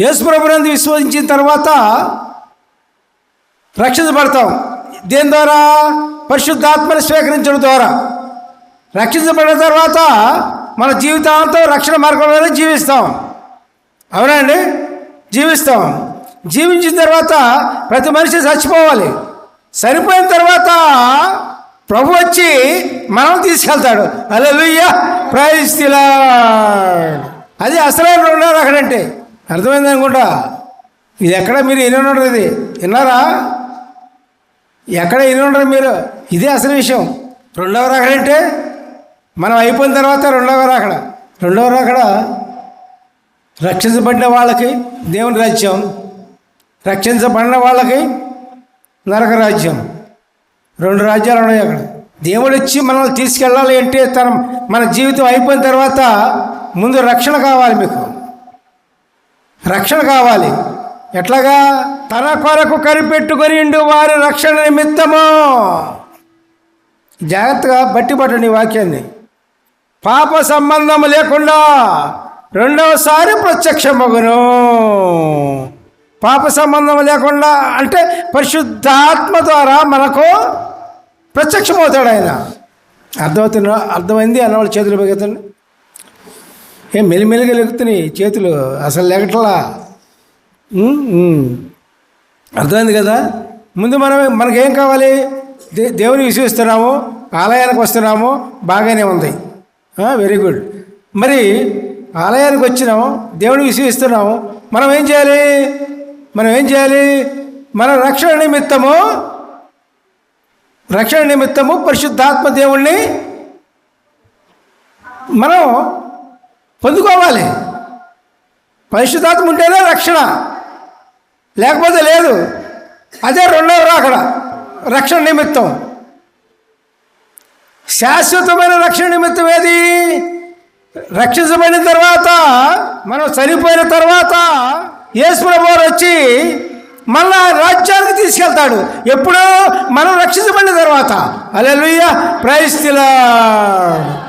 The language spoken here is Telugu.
యేసు ప్రభునందు విశ్వసించిన తర్వాత రక్షించబడతాం దేని ద్వారా? పరిశుద్ధాత్మని స్వీకరించడం ద్వారా. రక్షించబడిన తర్వాత మన జీవితాంతం రక్షణ మార్గంలోనే జీవిస్తాం. అవునా అండి? జీవిస్తాం. జీవించిన తర్వాత ప్రతి మనిషి చచ్చిపోవాలి. చనిపోయిన తర్వాత ప్రభు వచ్చి మనం తీసుకెళ్తాడు. అలా లుయ్య ప్రైజ్ అది అసలైన రెండో అక్కడంటే. అర్థమైంది అనుకుంటా? ఇది ఎక్కడ మీరు విని ఉండరు ఇది. విన్నారా? ఎక్కడ విని ఉండరు మీరు? ఇదే అసలు విషయం. రెండవ రాకడ అంటే మనం అయిపోయిన తర్వాత రెండవ రాకడ. రెండవ రాకడ రక్షించబడిన వాళ్ళకి దేవుని రాజ్యం. రక్షించబడిన వాళ్ళకి నరక రాజ్యం. రెండు రాజ్యాలు ఉన్నాయి అక్కడ. దేవుడు వచ్చి మనల్ని తీసుకెళ్ళాలి అంటే తన మన జీవితం అయిపోయిన తర్వాత ముందు రక్షణ కావాలి మీకు. రక్షణ కావాలి. ఎట్లాగా? తన కొరకు కనిపెట్టుకొని ఉండు వారి రక్షణ నిమిత్తము. జాగ్రత్తగా బట్టి పట్టండి వాక్యాన్ని. పాప సంబంధం లేకుండా రెండవసారి ప్రత్యక్షమగును. పాప సంబంధం లేకుండా అంటే పరిశుద్ధాత్మ ద్వారా మనకు ప్రత్యక్షమవుతాడు ఆయన. అర్థమవుతున్నా అర్థమైంది? అన్నవాళ్ళు చేతులు పెరుగుతుంది ఏం మెలిమెలిగా లెక్కుతున్నాయి చేతులు? అసలు లెగట్లా? అర్థమైంది కదా? ముందు మనం మనకేం కావాలి? దే దేవుని విశ్వస్తున్నాము ఆలయానికి వస్తున్నాము బాగానే ఉంది. Very good. మరి ఆలయానికి వచ్చినాము దేవుని విశ్వస్తున్నాము మనం ఏం చేయాలి? మనం ఏం చేయాలి? మన రక్షణ నిమిత్తము రక్షణ నిమిత్తము పరిశుద్ధాత్మ దేవుణ్ణి మనం పొందుకోవాలి. పరిశుద్ధాత్మ ఉంటేనే రక్షణ. లేకపోతే లేదు. అదే రెండవ అక్కడ. రక్షణ నిమిత్తం. శాశ్వతమైన రక్షణ నిమిత్తం ఏది? రక్షించబడిన తర్వాత మనం చనిపోయిన తర్వాత యేసుప్రభు వచ్చి మళ్ళా రాజ్యానికి తీసుకెళ్తాడు. ఎప్పుడో మనం రక్షించబడిన తర్వాత. అలెలుయ్య ప్రైస్తిలా